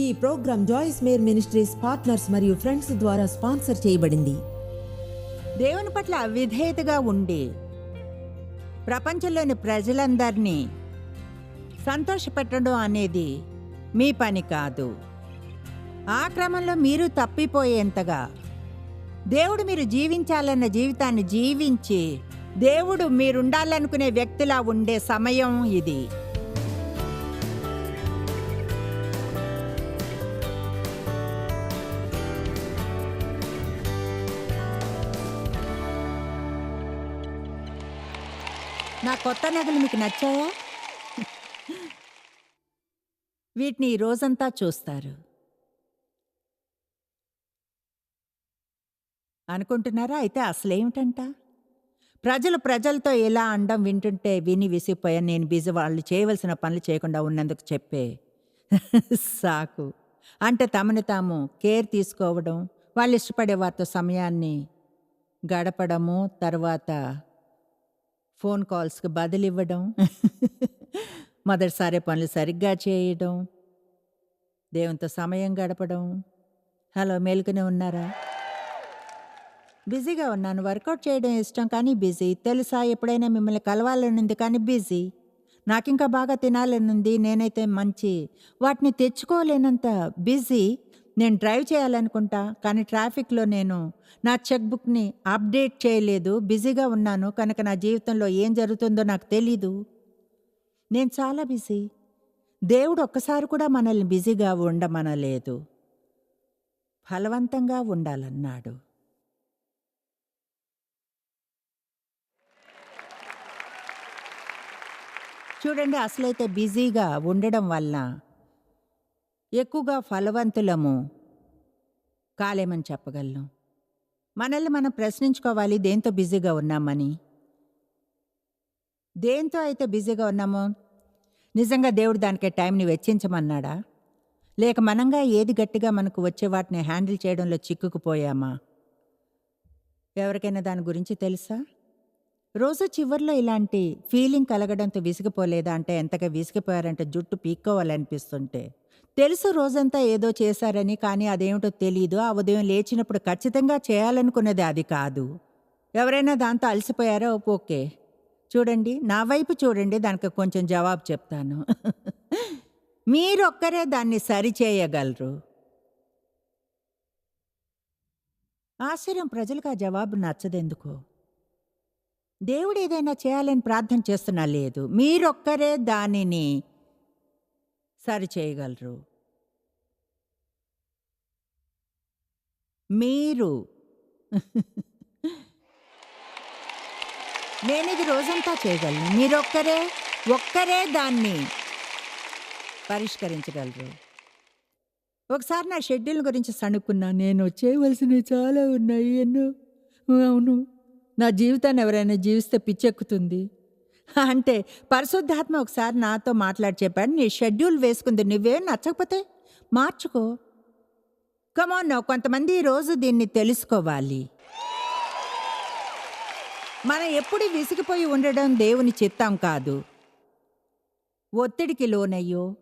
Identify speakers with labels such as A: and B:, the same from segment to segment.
A: ఈ program Joyce Meyer ministries partners మరియు friends ద్వారా స్పాన్సర్ చేయబడింది.
B: దేవుని పట్ల అవిధేయతగా ఉండి ప్రపంచంలోని ప్రజలందరినీ సంతోషపెట్టడం అనేది మీ పని కాదు. ఆ క్రమంలో మీరు తప్పిపోయేంతగా దేవుడు మీరు జీవించాలన్న జీవితాన్ని జీవించి దేవుడు మీరుండాలనుకునే వ్యక్తిలా ఉండే సమయం ఇది. నా కొత్త నగలు మీకు నచ్చాయా? వీటిని రోజంతా చూస్తారు. అనుకుంటున్నారా? అయితే అసలేమిటంట? ప్రజలు ప్రజలతో ఎలా అండం వింటుంటే విని విసిగిపోయా నేను బిజీ వాళ్ళు చేయవలసిన పనులు చేయకుండా ఉన్నందుకు చెప్పే. సాకు. అంటే తమని తాము కేర్ తీసుకోవడం వాళ్ళు ఇష్టపడే వారితో సమయాన్ని గడపడము తర్వాత ఫోన్ కాల్స్కి బదులివ్వడం మొదటిసారి పనులు సరిగ్గా చేయడం దేవునితో సమయం గడపడం. హలో మేలుకునే ఉన్నారా? బిజీగా ఉన్నాను. వర్కౌట్ చేయడం ఇష్టం కానీ బిజీ. తెలుసా? ఎప్పుడైనా మిమ్మల్ని కలవాలనుంది కానీ బిజీ. నాకింకా బాగా తినాలనుంది. నేనైతే మంచి వాటిని తెచ్చుకోలేనంత బిజీ. నేను డ్రైవ్ చేయాలనుకుంటా కానీ ట్రాఫిక్లో నేను నా చెక్ బుక్ని అప్డేట్ చేయలేదు బిజీగా ఉన్నాను కనుక నా జీవితంలో ఏం జరుగుతుందో నాకు తెలీదు. నేను చాలా బిజీ. దేవుడు ఒక్కసారి కూడా మనల్ని బిజీగా ఉండమనలేదు. ఫలవంతంగా ఉండాలన్నాడు. చూడండి అసలైతే బిజీగా ఉండడం వల్ల ఎక్కువగా ఫలవంతులము కాలేమని చెప్పగలను? మనల్ని మనం ప్రశ్నించుకోవాలి దేంతో బిజీగా ఉన్నామని. దేంతో అయితే బిజీగా ఉన్నామో? నిజంగా దేవుడు దానికి టైంని వెచ్చించమన్నాడా? లేక మనంగా ఏది గట్టిగా మనకు వచ్చే వాటిని హ్యాండిల్ చేయడంలో చిక్కుకుపోయామా? ఎవరికైనా దాని గురించి తెలుసా? రోజు చివర్లో ఇలాంటి ఫీలింగ్ కలగడంతో విసిగిపోలేదా అంటే ఎంతగా విసిగిపోయారంటే జుట్టు పీక్కోవాలనిపిస్తుంటే. తెలుసు రోజంతా ఏదో చేశారని కానీ అదేమిటో తెలియదు ఆ ఉదయం లేచినప్పుడు ఖచ్చితంగా చేయాలనుకున్నది అది కాదు. ఎవరైనా దాంతో అలసిపోయారో? ఓకే. చూడండి నా వైపు చూడండి దానికి కొంచెం జవాబు చెప్తాను. మీరొక్కరే దాన్ని సరిచేయగలరు ఆశ్చర్యం ప్రజలకు ఆ జవాబు నచ్చదెందుకో? దేవుడు ఏదైనా చేయాలని ప్రార్థన చేస్తున్నా లేదు. మీరొక్కరే దానిని సరి చేయగలరు. మీరు. నేను ఇది రోజంతా చేయగలను. మీరొక్కరే ఒక్కరే దాన్ని పరిష్కరించగలరు. ఒకసారి నా షెడ్యూల్ గురించి సణుక్కున్నా నేను చేయవలసినవి చాలా ఉన్నాయి ఎన్నో. అవును నా జీవితాన్ని ఎవరైనా జీవిస్తే పిచ్చెక్కుతుంది. అంటే పరిశుద్ధాత్మ ఒకసారి నాతో మాట్లాడి చెప్పాడు నీ షెడ్యూల్ వేసుకుంది నువ్వే నచ్చకపోతే మార్చుకో. కమాన్ కొంతమంది ఈరోజు రోజు దీన్ని తెలుసుకోవాలి. మనం ఎప్పుడు విసిగిపోయి ఉండడం దేవుని చిత్తం కాదు. ఒత్తిడికి లోనయ్యో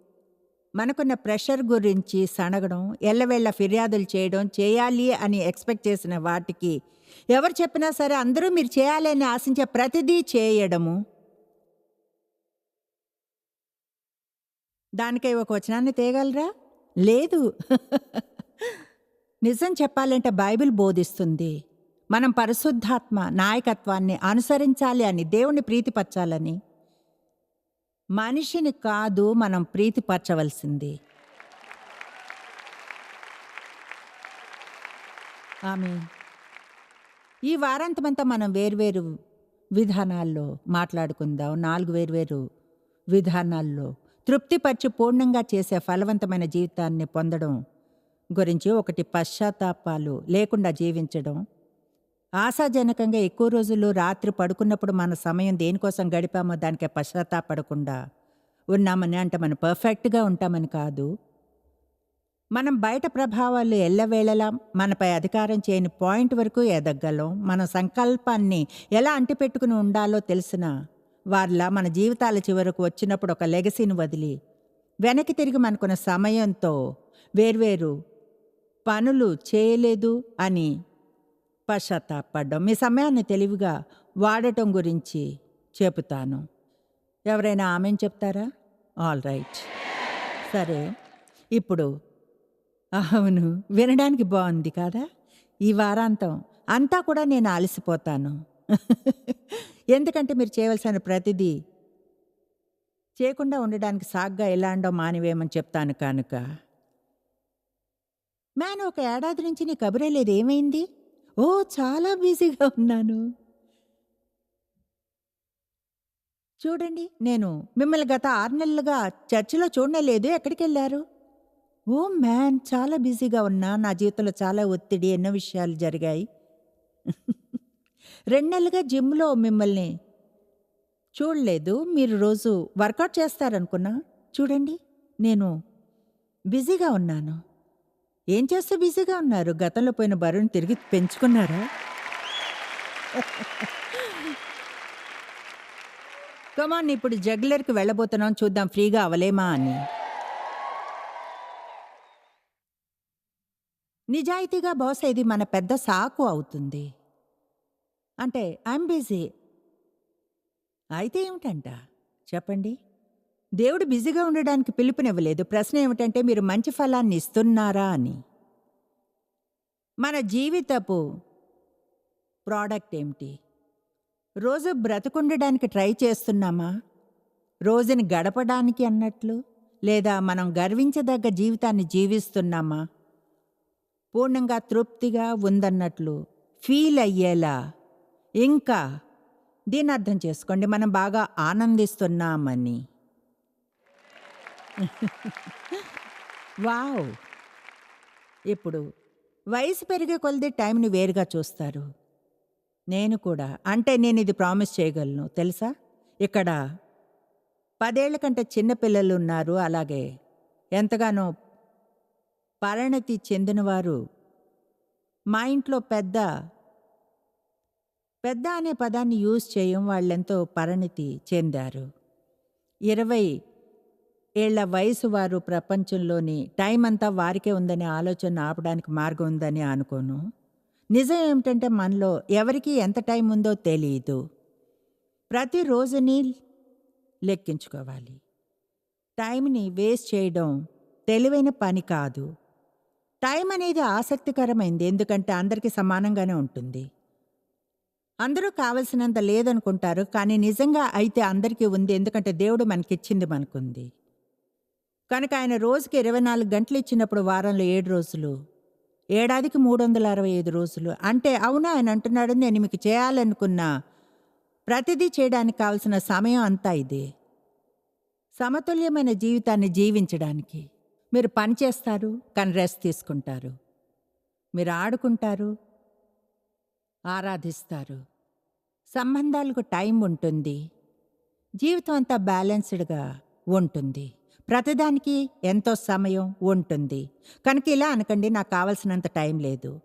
B: మనకున్న ప్రెషర్ గురించి సనగడం ఎల్లవేళ్ళ ఫిర్యాదులు చేయడం చేయాలి అని ఎక్స్పెక్ట్ చేసిన వాటికి ఎవరు చెప్పినా సరే అందరూ మీరు చేయాలి అని ఆశించే ప్రతిదీ చేయడము దానికై ఒక వచనాన్ని తేగలరా లేదు. నిజం చెప్పాలంటే బైబిల్ బోధిస్తుంది. మనం పరిశుద్ధాత్మ నాయకత్వాన్ని అనుసరించాలి అని దేవుని ప్రీతిపరచాలని. మనిషిని కాదు మనం ప్రీతిపరచవలసింది. ఆమె ఈ వారాంతమంతా మనం వేర్వేరు విధానాల్లో మాట్లాడుకుందాం. నాలుగు వేర్వేరు విధానాల్లో తృప్తిపరిచి పూర్ణంగా చేసే ఫలవంతమైన జీవితాన్ని పొందడం గురించి ఒకటి పశ్చాత్తాపాలు లేకుండా జీవించడం. ఆశాజనకంగా ఎక్కువ రోజులు రాత్రి పడుకున్నప్పుడు మన సమయం దేనికోసం గడిపామో దానికే పశ్చాత్తాపడకుండా ఉన్నామని అంటే మనం పర్ఫెక్ట్గా ఉంటామని కాదు. మనం బయట ప్రభావాలు ఎల్లవేళలా మనపై అధికారం చేయని పాయింట్ వరకు ఎదగలం. మన సంకల్పాన్ని ఎలా అంటిపెట్టుకుని ఉండాలో తెలిసిన వారిలా మన జీవితాల చివరకు వచ్చినప్పుడు ఒక లెగసీని వదిలి వెనక్కి తిరిగి మనకున్న సమయంతో వేర్వేరు పనులు చేయలేదు అని పశ్చాత్తాపడ్డం. మీ సమయాన్ని తెలివిగా వాడటం గురించి చెబుతాను. ఎవరైనా ఆమెను చెప్తారా? All right. సరే ఇప్పుడు అవును వినడానికి బాగుంది కదా? ఈ వారాంతం అంతా కూడా నేను అలసిపోతాను. ఎందుకంటే మీరు చేయవలసిన ప్రతిదీ చేయకుండా ఉండడానికి సాగ్గా ఎలాండో మానివేయమని చెప్తాను కనుక. మ్యాన్ ఒక ఏడాది నుంచి నీ కబురే లేదు. ఏమైంది? ఓ చాలా బిజీగా ఉన్నాను. చూడండి నేను మిమ్మల్ని గత ఆరు నెలలుగా చర్చిలో చూడలేదు ఎక్కడికి వెళ్ళారు? ఓ మ్యాన్ చాలా బిజీగా ఉన్నా. నా జీవితంలో చాలా ఒత్తిడి ఎన్నో విషయాలు జరిగాయి. రెండు నెలలుగా జిమ్లో మిమ్మల్ని చూడలేదు. మీరు రోజు వర్కౌట్ చేస్తారనుకున్నా? చూడండి నేను బిజీగా ఉన్నాను. ఏం చేస్తూ బిజీగా ఉన్నారు? గతంలో పోయిన బరువుని తిరిగి పెంచుకున్నారా? కమాన్ ఇప్పుడు జగ్లర్కి వెళ్ళబోతున్నాం చూద్దాం ఫ్రీగా అవలేమా అని. నిజాయితీగా బాస్ ఇది మన పెద్ద సాకు అవుతుంది. అంటే ఐఎమ్ బిజీ. అయితే ఏమిటంట? చెప్పండి. దేవుడు బిజీగా ఉండడానికి పిలుపునివ్వలేదు. ప్రశ్న ఏమిటంటే మీరు మంచి ఫలాన్ని ఇస్తున్నారా? అని. మన జీవితపు ప్రోడక్ట్ ఏమిటి? రోజు బ్రతుకుండడానికి ట్రై చేస్తున్నామా? రోజుని గడపడానికి అన్నట్లు? లేదా మనం గర్వించదగ్గ జీవితాన్ని జీవిస్తున్నామా? పూర్ణంగా తృప్తిగా ఉందన్నట్లు? ఫీల్ అయ్యేలా? ఇంకా దీన్ని అర్థం చేసుకోండి మనం బాగా ఆనందిస్తున్నామని. వావ్! ఇప్పుడు వయసు పెరిగే కొలది టైంని వేరుగా చూస్తారు. నేను కూడా అంటే నేను ఇది ప్రామిస్ చేయగలను తెలుసా? ఇక్కడ పదేళ్ళ కంటే చిన్నపిల్లలు ఉన్నారు అలాగే ఎంతగానో పరిణతి చెందినవారు మా ఇంట్లో పెద్ద పెద్ద అనే పదాన్ని యూజ్ చేయం వాళ్ళెంతో పరిణితి చెందారు. ఇరవై ఏళ్ళ వయసు వారు ప్రపంచంలోని టైం అంతా వారికే ఉందనే ఆలోచన ఆపడానికి మార్గం ఉందని అనుకోను. నిజం ఏమిటంటే మనలో ఎవరికి ఎంత టైం ఉందో తెలియదు ప్రతి రోజుని లెక్కించుకోవాలి. టైంని వేస్ట్ చేయడం తెలివైన పని కాదు. టైం అనేది ఆసక్తికరమైంది ఎందుకంటే అందరికీ సమానంగానే ఉంటుంది. అందరూ కావలసినంత లేదనుకుంటారు కానీ నిజంగా అయితే అందరికీ ఉంది. ఎందుకంటే దేవుడు మనకిచ్చింది మనకుంది. కనుక ఆయన రోజుకి ఇరవై నాలుగు గంటలు ఇచ్చినప్పుడు వారంలో ఏడు రోజులు ఏడాదికి మూడు వందల అరవై ఐదు రోజులు. అంటే అవునా ఆయన అంటున్నాడు నేను మీకు చేయాలనుకున్న ప్రతిదీ చేయడానికి కావలసిన సమయం అంతా ఇదే. సమతుల్యమైన జీవితాన్ని జీవించడానికి మీరు పని చేస్తారు కానీ రెస్ట్ తీసుకుంటారు. మీరు ఆడుకుంటారు ఆరాధిస్తారు. సంబంధాలకు టైం ఉంటుంది. జీవితం అంతా బ్యాలెన్స్డ్గా ఉంటుంది. ప్రతిదానికి ఎంతో సమయం ఉంటుంది. కనుక ఇలా అనకండి నాకు కావలసినంత టైం లేదు.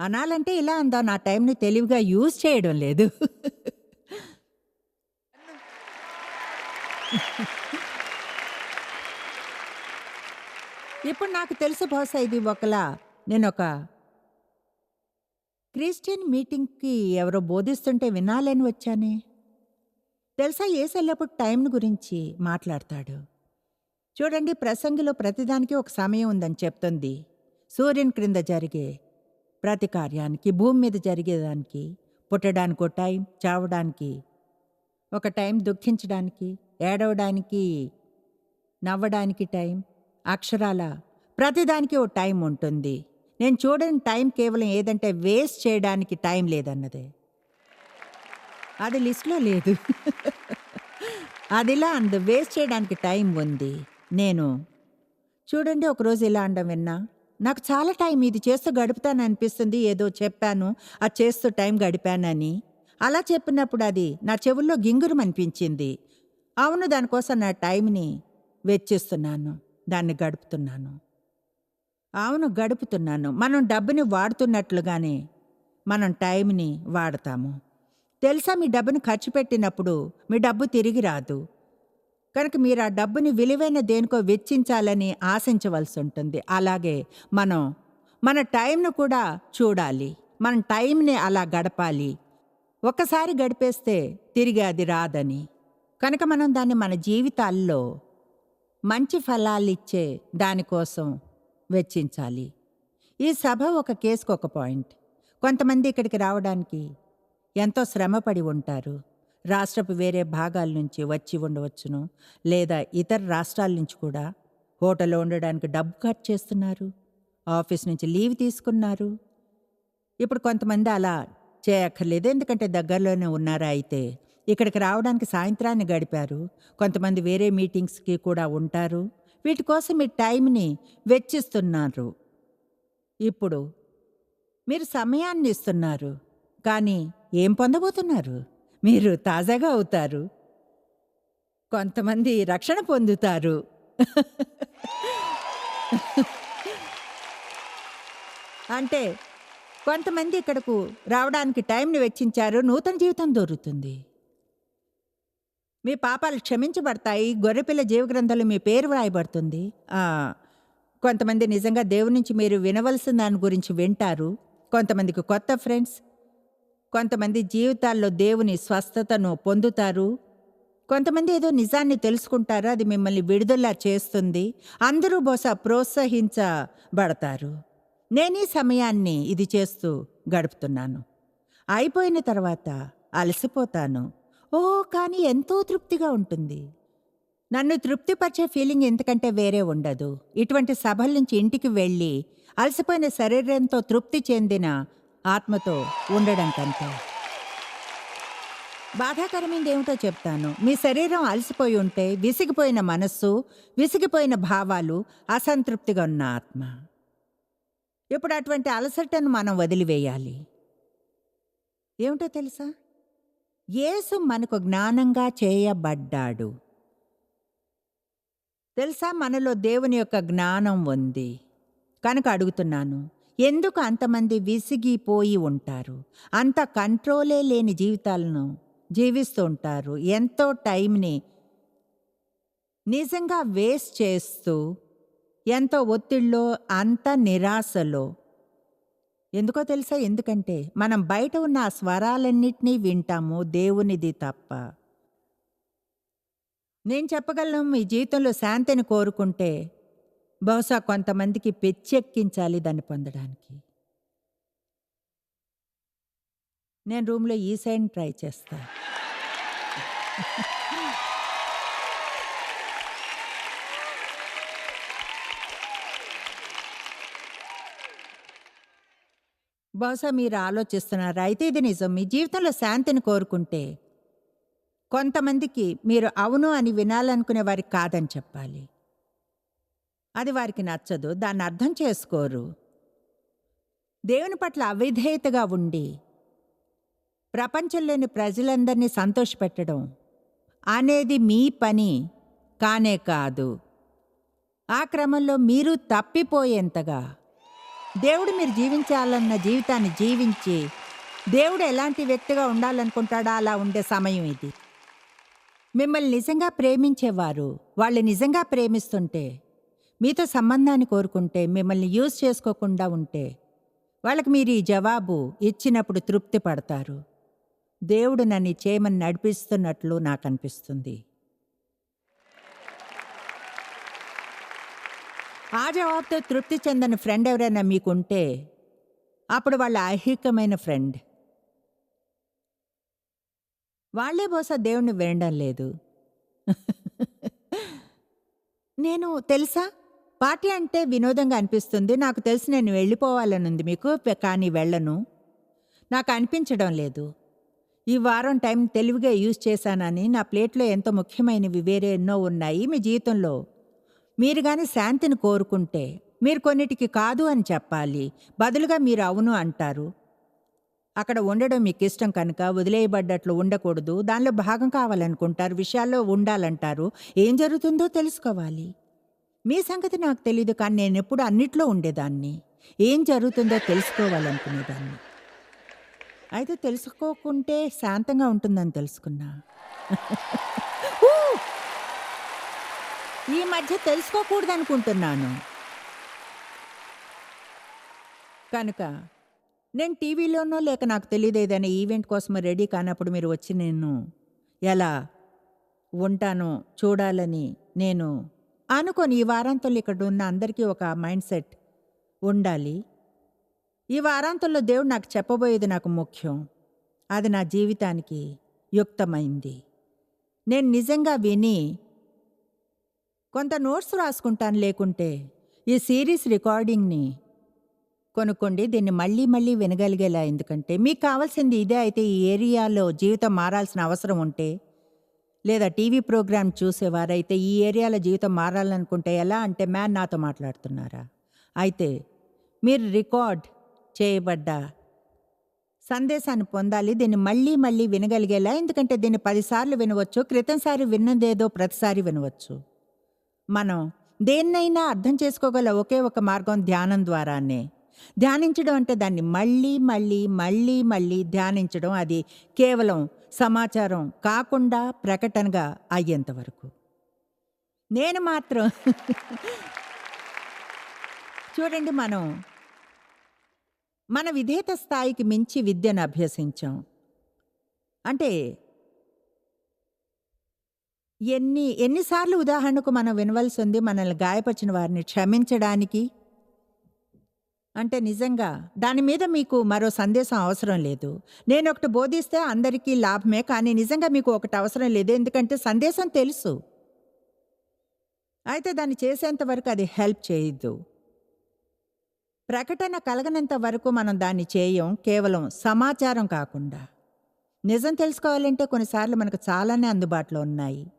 B: అనాలంటే ఇలా అందా నా టైంని తెలివిగా యూజ్ చేయడం లేదు. ఇప్పుడు నాకు తెలుసు బహుశా ఇది ఒకలా నేను ఒక క్రిస్టియన్ మీటింగ్కి ఎవరో బోధిస్తుంటే వినాలని వచ్చానే? తెలుసా ఏసెల్లప్పుడు టైం గురించి మాట్లాడతాడు. చూడండి ప్రసంగిలో ప్రతిదానికి ఒక సమయం ఉందని చెప్తుంది. సూర్యుని క్రింద జరిగే ప్రతి కార్యానికి భూమి మీద జరిగేదానికి పుట్టడానికి ఒక టైం చావడానికి ఒక టైం దుఃఖించడానికి ఏడవడానికి నవ్వడానికి టైం అక్షరాల ప్రతిదానికి ఓ టైం ఉంటుంది. నేను చూడని టైం కేవలం ఏదంటే వేస్ట్ చేయడానికి టైం లేదన్నదే. అది లిస్ట్లో లేదు. అది ఇలా అందు వేస్ట్ చేయడానికి టైం ఉంది. నేను చూడండి ఒకరోజు ఇలా అండం విన్నా. నాకు చాలా టైం ఇది చేస్తూ గడుపుతాను అనిపిస్తుంది. ఏదో చెప్పాను. అది చేస్తూ టైం గడిపానని. అలా చెప్పినప్పుడు అది నా చెవుల్లో గింగురం అనిపించింది. అవును దానికోసం నా టైంని వెచ్చిస్తున్నాను. దాన్ని గడుపుతున్నాను. అవును గడుపుతున్నాను. మనం డబ్బుని వాడుతున్నట్లుగానే మనం టైంని వాడతాము. తెలుసా మీ డబ్బును ఖర్చు పెట్టినప్పుడు మీ డబ్బు తిరిగి రాదు. కనుక మీరు ఆ డబ్బుని విలువైన దేనికో వెచ్చించాలని ఆశించవలసి ఉంటుంది. అలాగే మనం మన టైంను కూడా చూడాలి. మన టైంని అలా గడపాలి. ఒకసారి గడిపేస్తే తిరిగి అది రాదని. కనుక మనం దాన్ని మన జీవితాల్లో మంచి ఫలాలు ఇచ్చే దానికోసం వెచ్చించాలి. ఈ సభ ఒక కేసుకు ఒక పాయింట్. కొంతమంది ఇక్కడికి రావడానికి ఎంతో శ్రమపడి ఉంటారు. రాష్ట్రపు వేరే భాగాల నుంచి వచ్చి ఉండవచ్చును. లేదా ఇతర రాష్ట్రాల నుంచి కూడా హోటల్లో ఉండడానికి డబ్బు ఖర్చు చేస్తున్నారు. ఆఫీస్ నుంచి లీవ్ తీసుకున్నారు. ఇప్పుడు కొంతమంది అలా చేయక్కర్లేదు. ఎందుకంటే దగ్గరలోనే ఉన్నారా అయితే ఇక్కడికి రావడానికి సాయంత్రాన్ని గడిపారు. కొంతమంది వేరే మీటింగ్స్కి కూడా ఉంటారు. వీటి కోసం మీ టైంని వెచ్చిస్తున్నారు. ఇప్పుడు మీరు సమయాన్ని ఇస్తున్నారు కానీ ఏం పొందబోతున్నారు? మీరు తాజాగా అవుతారు. కొంతమంది రక్షణ పొందుతారు. అంటే కొంతమంది ఇక్కడకు రావడానికి టైంని వెచ్చించారు నూతన జీవితం దొరుకుతుంది. మీ పాపాలు క్షమించబడతాయి గొర్రెపిల్ల జీవగ్రంథంలో మీ పేరు వ్రాయబడుతుంది. కొంతమంది నిజంగా దేవుడి నుంచి మీరు వినవలసిన దాని గురించి వింటారు. కొంతమందికి కొత్త ఫ్రెండ్స్ కొంతమంది జీవితాల్లో దేవుని స్వస్థతను పొందుతారు. కొంతమంది ఏదో నిజాన్ని తెలుసుకుంటారు అది మిమ్మల్ని విడుదల చేస్తుంది. అందరూ బహుశా ప్రోత్సహించబడతారు. నేను ఈ సమయాన్ని ఇది చేస్తూ గడుపుతున్నాను. అయిపోయిన తర్వాత అలసిపోతాను. ఓ కానీ ఎంతో తృప్తిగా ఉంటుంది. నన్ను తృప్తిపరిచే ఫీలింగ్ ఎంతకంటే వేరే ఉండదు. ఇటువంటి సభల నుంచి ఇంటికి వెళ్ళి అలసిపోయిన శరీరంతో తృప్తి చెందిన ఆత్మతో ఉండడం కంటే. బాధాకరమైంది ఏమిటో చెప్తాను. మీ శరీరం అలసిపోయి ఉంటే విసిగిపోయిన మనస్సు విసిగిపోయిన భావాలు అసంతృప్తిగా ఉన్న ఆత్మ. ఇప్పుడు అటువంటి అలసటను మనం వదిలివేయాలి. ఏమిటో తెలుసా? యేసు మనకు జ్ఞానంగా చేయబడ్డాడు. తెలుసా? మనలో దేవుని యొక్క జ్ఞానం ఉంది. కనుక అడుగుతున్నాను ఎందుకు అంతమంది విసిగిపోయి ఉంటారు? అంత కంట్రోలే లేని జీవితాలను జీవిస్తూ ఉంటారు. ఎంతో టైంని నిజంగా వేస్ట్ చేస్తూ ఎంతో ఒత్తిడిలో అంత నిరాశలో ఎందుకో తెలుసా? ఎందుకంటే మనం బయట ఉన్న ఆ స్వరాలన్నిటినీ వింటాము దేవునిది తప్ప. నేను చెప్పగలను మీ జీవితంలో శాంతిని కోరుకుంటే బహుశా కొంతమందికి పెచ్చెక్కించాలి దాన్ని పొందడానికి. నేను రూమ్లో ఈ సైడ్ ట్రై చేస్తాను బహుశా మీరు ఆలోచిస్తున్నారు? అయితే ఇది నిజం. మీ జీవితంలో శాంతిని కోరుకుంటే కొంతమందికి మీరు అవును అని వినాలనుకునే వారికి కాదని చెప్పాలి. అది వారికి నచ్చదు. దాన్ని అర్థం చేసుకోరు. దేవుని పట్ల అవిధేయతగా ఉండి ప్రపంచంలోని ప్రజలందరినీ సంతోషపెట్టడం అనేది మీ పని కానే కాదు. ఆ క్రమంలో మీరు తప్పిపోయేంతగా దేవుడు మీరు జీవించాలన్న జీవితాన్ని జీవించి దేవుడు ఎలాంటి వ్యక్తిగా ఉండాలనుకుంటాడా? అలా ఉండే సమయం ఇది. మిమ్మల్ని నిజంగా ప్రేమించేవారు వాళ్ళు నిజంగా ప్రేమిస్తుంటే మీతో సంబంధాన్ని కోరుకుంటే మిమ్మల్ని యూజ్ చేసుకోకుండా ఉంటే వాళ్ళకి మీరు ఈ జవాబు ఇచ్చినప్పుడు తృప్తి పడతారు. దేవుడు నన్ను చేయమని నడిపిస్తున్నట్లు నాకు అనిపిస్తుంది. ఆ జవాబుతో తృప్తి చెందని ఫ్రెండ్ ఎవరైనా మీకుంటే అప్పుడు వాళ్ళ ఐహికమైన ఫ్రెండ్ వాళ్ళే బహుశా దేవుణ్ణి వినడం లేదు. నేను తెలుసా? పార్టీ అంటే వినోదంగా అనిపిస్తుంది. నాకు తెలిసి నేను వెళ్ళిపోవాలనుంది మీకు కానీ వెళ్ళను. నాకు అనిపించడం లేదు. ఈ వారం టైం తెలివిగా యూజ్ చేశానని నా ప్లేట్లో ఎంతో ముఖ్యమైనవి వేరే ఎన్నో ఉన్నాయి. మీ జీవితంలో మీరు కానీ శాంతిని కోరుకుంటే మీరు కొన్నిటికి కాదు అని చెప్పాలి. బదులుగా మీరు అవును అంటారు. అక్కడ ఉండడం మీకు ఇష్టం కనుక వదిలేయబడ్డట్లు ఉండకూడదు. దానిలో భాగం కావాలనుకుంటారు. విషయాల్లో ఉండాలంటారు. ఏం జరుగుతుందో తెలుసుకోవాలి. మీ సంగతి నాకు తెలియదు కానీ నేను ఎప్పుడు అన్నిట్లో ఉండేదాన్ని. ఏం జరుగుతుందో తెలుసుకోవాలనుకునేదాన్ని. అయితే తెలుసుకోకుంటే శాంతంగా ఉంటుందని తెలుసుకున్నా. ఈ మధ్య తెలుసుకోకూడదనుకుంటున్నాను. కనుక నేను టీవీలోనో లేక నాకు తెలియదు ఏదైనా ఈవెంట్ కోసం రెడీ కానప్పుడు మీరు వచ్చి నేను ఎలా ఉంటానో చూడాలని నేను అనుకొని. ఈ వారాంతంలో ఇక్కడ ఉన్న అందరికీ ఒక మైండ్ సెట్ ఉండాలి. ఈ వారాంతంలో దేవుడు నాకు చెప్పబోయేది నాకు ముఖ్యం. అది నా జీవితానికి యుక్తమైంది. నేను నిజంగా విని కొంత నోట్స్ రాసుకుంటాను లేకుంటే ఈ సిరీస్ రికార్డింగ్ని కొనుక్కోండి. దీన్ని మళ్ళీ మళ్ళీ వినగలిగేలా. ఎందుకంటే మీకు కావాల్సింది ఇదే. అయితే ఈ ఏరియాలో జీవితం మారాల్సిన అవసరం ఉంటే లేదా టీవీ ప్రోగ్రామ్ చూసేవారైతే ఈ ఏరియాలో జీవితం మారాలనుకుంటే ఎలా అంటే మ్యాన్ నాతో మాట్లాడుతున్నారా? అయితే మీరు రికార్డ్ చేయబడ్డ సందేశాన్ని పొందాలి. దీన్ని మళ్ళీ మళ్ళీ వినగలిగేలా. ఎందుకంటే దీన్ని పదిసార్లు వినవచ్చు క్రితంసారి విన్నదేదో ప్రతిసారి వినవచ్చు. మనం దేన్నైనా అర్థం చేసుకోగల ఒకే ఒక మార్గం ధ్యానం ద్వారానే. ధ్యానించడం అంటే దాన్ని మళ్ళీ మళ్ళీ మళ్ళీ మళ్ళీ ధ్యానించడం. అది కేవలం సమాచారం కాకుండా ప్రకటనగా అయ్యేంత వరకు. నేను మాత్రం చూడండి మనం. మన విధేత స్థాయికి మించి విద్యను అభ్యసించాం. అంటే ఎన్ని ఎన్నిసార్లు ఉదాహరణకు మనం వినవలసి ఉంది మనల్ని గాయపరిచిన వారిని క్షమించడానికి? అంటే నిజంగా దాని మీద మీకు మరో సందేశం అవసరం లేదు. నేను ఒకటి బోధిస్తే అందరికీ లాభమే కానీ నిజంగా మీకు ఒకటి అవసరం లేదు ఎందుకంటే సందేశం తెలుసు. అయితే దాన్ని చేసేంత వరకు అది హెల్ప్ చేయదు ప్రకటన కలగనంత వరకు మనం దాన్ని చేయం కేవలం సమాచారం కాకుండా. నిజం తెలుసుకోవాలంటే కొన్నిసార్లు మనకు చాలానే అందుబాటులో ఉన్నాయి.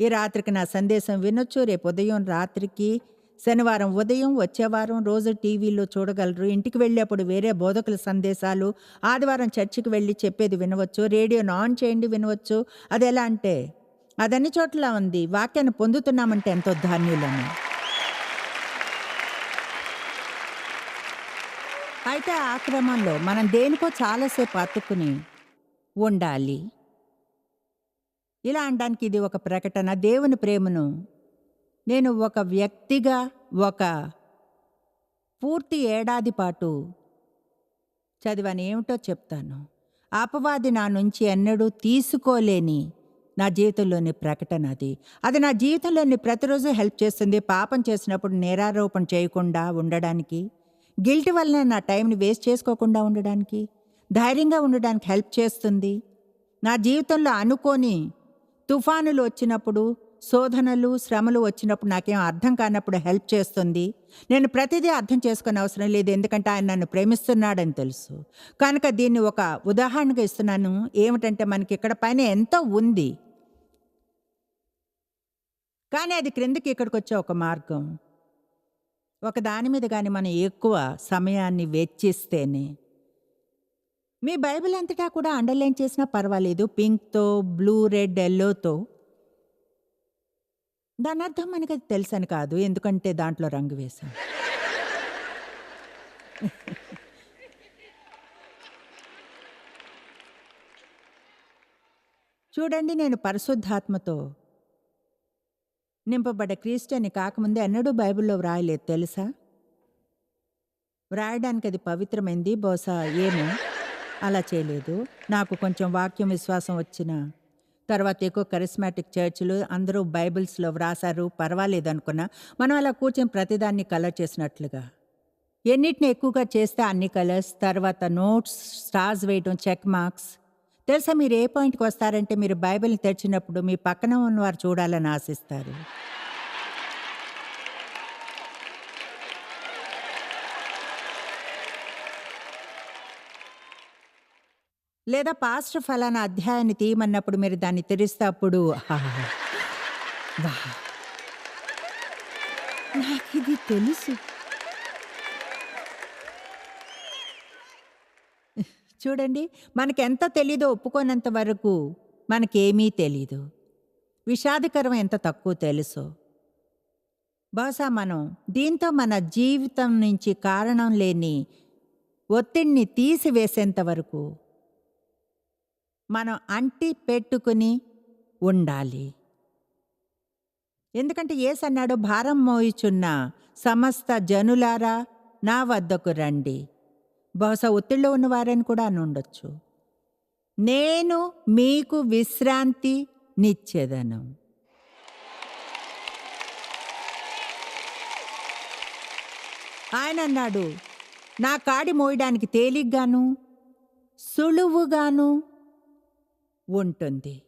B: ఈ రాత్రికి నా సందేశం వినొచ్చు. రేపు ఉదయం రాత్రికి శనివారం ఉదయం వచ్చే వారం రోజు టీవీలో చూడగలరు. ఇంటికి వెళ్ళేప్పుడు వేరే బోధకుల సందేశాలు ఆదివారం చర్చికి వెళ్ళి చెప్పేది వినవచ్చు. రేడియోను ఆన్ చేయండి వినవచ్చు. అది ఎలా అంటే అదన్ని చోట్ల ఉంది. వాక్యాన్ని పొందుతున్నామంటే ఎంతో ధాన్యులను అయితే ఆ క్రమంలో మనం దేనికో చాలాసేపు అతుక్కుని ఉండాలి. ఇలా అనడానికి ఇది ఒక ప్రకటన. దేవుని ప్రేమను నేను ఒక వ్యక్తిగా ఒక పూర్తి ఏడాది పాటు చదివాను. ఏమిటో చెప్తాను. అపవాది నా నుంచి ఎన్నడూ తీసుకోలేని నా జీవితంలోని ప్రకటన అది. అది నా జీవితంలోని ప్రతిరోజు హెల్ప్ చేస్తుంది. పాపం చేసినప్పుడు నేరారోపణ చేయకుండా ఉండడానికి గిల్ట్ వల్లనే నా టైంని వేస్ట్ చేసుకోకుండా ఉండడానికి ధైర్యంగా ఉండడానికి హెల్ప్ చేస్తుంది. నా జీవితంలో అనుకోని తుఫానులు వచ్చినప్పుడు శోధనలు శ్రమలు వచ్చినప్పుడు నాకేం అర్థం కానప్పుడు హెల్ప్ చేస్తుంది. నేను ప్రతిదీ అర్థం చేసుకునే అవసరం లేదు. ఎందుకంటే ఆయన నన్ను ప్రేమిస్తున్నాడని తెలుసు. కనుక దీన్ని ఒక ఉదాహరణగా ఇస్తున్నాను. ఏమిటంటే మనకి ఇక్కడ పైన ఎంతో ఉంది. కానీ అది క్రిందికి ఇక్కడికి వచ్చే ఒక మార్గం. ఒక దాని మీద కానీ మనం ఎక్కువ సమయాన్ని వెచ్చిస్తేనే మీ బైబిల్ అంతటా కూడా అండర్లైన్ చేసినా పర్వాలేదు. పింక్తో బ్లూ రెడ్ ఎల్లోతో. దాని అర్థం మనకి అది తెలుసని కాదు. ఎందుకంటే దాంట్లో రంగు వేశాం చూడండి నేను పరిశుద్ధాత్మతో నింపబడ్డ క్రిస్టియన్ని కాకముందే ఎన్నడూ బైబిల్లో వ్రాయలేదు. తెలుసా? వ్రాయడానికి అది పవిత్రమైంది. బహుశా ఏమో. అలా చేయలేదు. నాకు కొంచెం వాక్యం విశ్వాసం వచ్చిన తర్వాత ఎక్కువ కరిస్మాటిక్ చర్చ్లు అందరూ బైబిల్స్లో వ్రాసారు పర్వాలేదు అనుకున్నా. మనం అలా కూర్చొని ప్రతిదాన్ని కలర్ చేసినట్లుగా. ఎన్నిటిని ఎక్కువగా చేస్తే అన్ని కలర్స్ తర్వాత నోట్స్ స్టార్స్ వేయడం చెక్ మార్క్స్. తెలుసా మీరు ఏ పాయింట్కి వస్తారంటే మీరు బైబిల్ని తెరిచినప్పుడు మీ పక్కన ఉన్నవారు చూడాలని ఆశిస్తారు. లేదా పాస్టర్ ఫలానా అధ్యాయాన్ని తీయమన్నప్పుడు మీరు దాన్ని తెరిస్తే అప్పుడు నాకు ఇది తెలుసు. చూడండి మనకెంత ఎంత తెలీదో ఒప్పుకోనంత వరకు మనకేమీ తెలీదు. విషాదకరం ఎంత తక్కువ తెలుసో. బహుశా మనం దీంతో మన జీవితం నుంచి కారణం లేని ఒత్తిడిని తీసివేసేంత వరకు మనం అంటి పెట్టుకుని ఉండాలి. ఎందుకంటే ఏసు అన్నాడు భారం మోయిచున్న సమస్త జనులారా నా వద్దకు రండి. బహుశా ఒత్తిడిలో ఉన్నవారని కూడా అని ఉండొచ్చు. నేను మీకు విశ్రాంతి నిచ్చేదను. ఆయన అన్నాడు నా కాడి మోయడానికి తేలిగ్గాను సులువుగాను ఉంటుంది.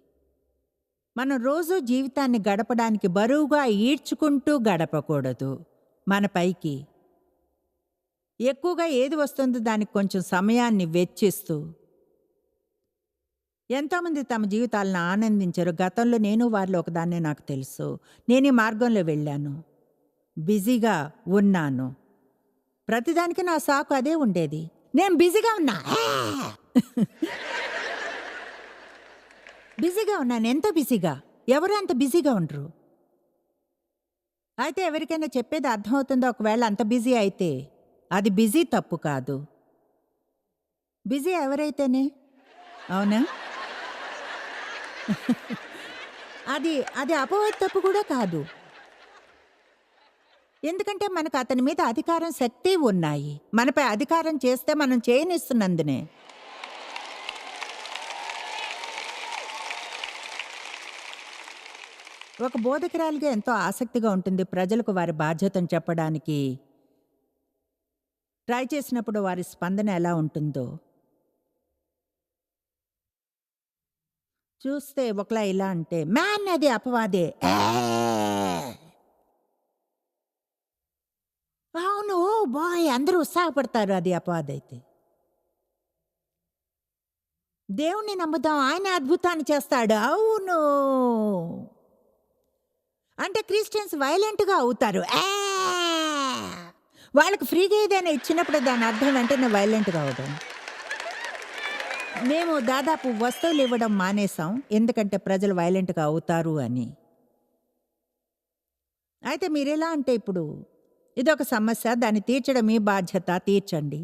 B: మనం రోజు జీవితాన్ని గడపడానికి బరువుగా ఈడ్చుకుంటూ గడపకూడదు. మన పైకి ఎక్కువగా ఏది వస్తుందో దానికి కొంచెం సమయాన్ని వెచ్చిస్తూ ఎంతోమంది తమ జీవితాలను ఆనందించారు. గతంలో నేను వారిలో ఒకదాన్నే నాకు తెలుసు. నేను ఈ మార్గంలో వెళ్ళాను. బిజీగా ఉన్నాను. ప్రతిదానికి నా సాకు అదే ఉండేది. నేను బిజీగా ఉన్నా. బిజీగా ఉన్నాను. ఎంత బిజీగా. ఎవరు అంత బిజీగా ఉండరు. అయితే ఎవరికైనా చెప్పేది అర్థమవుతుందో? ఒకవేళ అంత బిజీ అయితే. అది బిజీ తప్పు కాదు. బిజీ ఎవరైతేనే? అవునా? అది అది అపవాది తప్పు కూడా కాదు. ఎందుకంటే మనకు అతని మీద అధికారం శక్తి ఉన్నాయి. మనపై అధికారం చేస్తే మనం చేయనిస్తున్నందునే. ఒక బోధకురాలిగా ఎంతో ఆసక్తిగా ఉంటుంది ప్రజలకు వారి బాధ్యతను చెప్పడానికి. ట్రై చేసినప్పుడు వారి స్పందన ఎలా ఉంటుందో. చూస్తే ఒకలా ఇలా అంటే మ్యాన్ అది అపవాదే. అవును బాయ్ అందరూ ఉత్సాహపడతారు అది అపవాదైతే. దేవుణ్ణి నమ్ముదాం ఆయన అద్భుతాన్ని చేస్తాడు. అవును. అంటే క్రిస్టియన్స్ వైలెంట్గా అవుతారు. వాళ్ళకి ఫ్రీగా ఏదైనా ఇచ్చినప్పుడు దాని అర్థం వెంటనే వైలెంట్గా అవుతాం మేము దాదాపు వస్తువులు ఇవ్వడం మానేసాం ఎందుకంటే ప్రజలు వైలెంట్గా అవుతారు అని. అయితే మీరు ఎలా అంటే ఇప్పుడు ఇదొక సమస్య దాన్ని తీర్చడం మీ బాధ్యత తీర్చండి.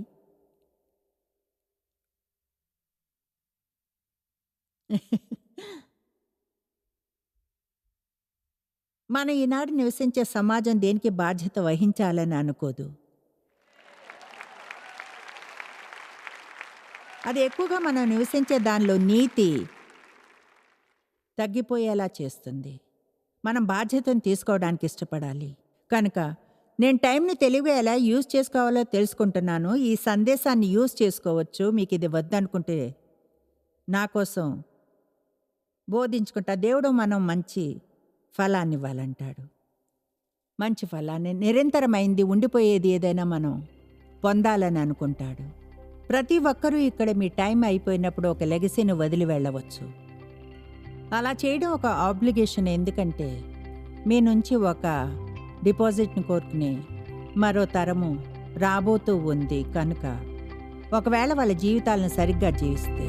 B: మన ఈనాడు నివసించే సమాజం దేనికి బాధ్యత వహించాలని అనుకోదు. అది ఎక్కువగా మనం నివసించే దానిలో నీతి తగ్గిపోయేలా చేస్తుంది. మనం బాధ్యతను తీసుకోవడానికి ఇష్టపడాలి. కనుక నేను టైంని తెలివిగా ఎలా యూజ్ చేసుకోవాలో తెలుసుకుంటున్నాను. ఈ సందేశాన్ని యూజ్ చేసుకోవచ్చు. మీకు ఇది వద్దనుకుంటే నా కోసం బోధించుకుంటా. దేవుడు మనం మంచి ఫలాన్ని ఇవ్వాలంటాడు మంచి ఫలాన్ని నిరంతరమైంది ఉండిపోయేది ఏదైనా మనం పొందాలని అనుకుంటాడు. ప్రతి ఒక్కరూ ఇక్కడ మీ టైం అయిపోయినప్పుడు ఒక లెగసీని వదిలి వెళ్ళవచ్చు. అలా చేయడం ఒక ఆబ్లిగేషన్ ఎందుకంటే మీ నుంచి ఒక డిపాజిట్ని కోరుకుని మరో తరము రాబోతూ ఉంది కనుక ఒకవేళ వాళ్ళ జీవితాలను సరిగ్గా జీవిస్తే.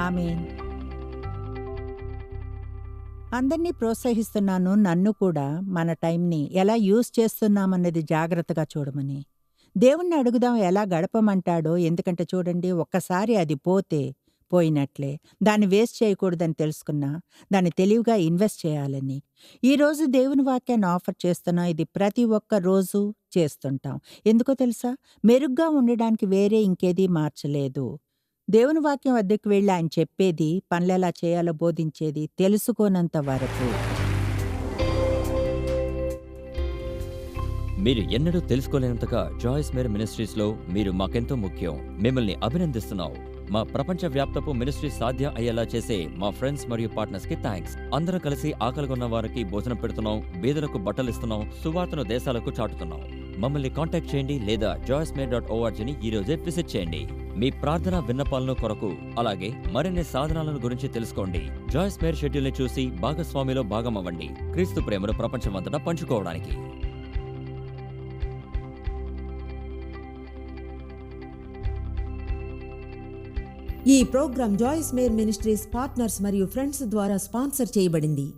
B: ఆమె అందరినీ ప్రోత్సహిస్తున్నాను నన్ను కూడా మన టైంని ఎలా యూజ్ చేస్తున్నామన్నది జాగ్రత్తగా చూడమని. దేవుణ్ణి అడుగుదాం ఎలా గడపమంటాడో ఎందుకంటే చూడండి ఒక్కసారి అది పోతే పోయినట్లే. దాన్ని వేస్ట్ చేయకూడదని తెలుసుకున్నా దాన్ని తెలివిగా ఇన్వెస్ట్ చేయాలని. ఈరోజు దేవుని వాక్యాన్ని ఆఫర్ చేస్తున్నా ఇది ప్రతి ఒక్క రోజు చేస్తుంటాం. ఎందుకో తెలుసా? మెరుగ్గా ఉండడానికి వేరే ఇంకేదీ మార్చలేదు. దేవుని వాక్యం వద్దకు వెళ్ళి ఆయన చెప్పేది పనులెలా చేయాలో బోధించేది తెలుసుకోనంత వరకు.
C: మీరు ఎన్నడూ తెలుసుకోలేనంతగా జాయిస్ మేర్ మినిస్ట్రీస్లో మీరు మాకెంతో ముఖ్యం. మిమ్మల్ని అభినందిస్తున్నాం మా ప్రపంచ వ్యాప్తపు మినిస్ట్రీ సాధ్యం అయ్యేలా చేసే మా ఫ్రెండ్స్ మరియు పార్ట్నర్స్కి థ్యాంక్స్ అందరం కలిసి ఆకలిగొన్న వారికి భోజనం పెడుతున్నాం బీదలకు బట్టలు ఇస్తున్నాం సువార్తను దేశాలకు చాటుతున్నాం. మమ్మల్ని కాంటాక్ట్ చేయండి లేదా జాయిస్ మేర్ డాట్ ఓఆర్జీని ఈ రోజే విజిట్ చేయండి. మీ ప్రార్థన విన్నపాలను కొరకు అలాగే మరిన్ని సాధనాలను గురించి తెలుసుకోండి. జాయిస్ మేర్ షెడ్యూల్ని చూసి భాగస్వామిలో భాగమవ్వండి. క్రీస్తు ప్రేమను ప్రపంచమంతటా పంచుకోవడానికి.
A: ఈ program Joyce Meyer ministries partners మరియు ఫ్రెండ్స్ ద్వారా స్పాన్సర్ చేయబడింది.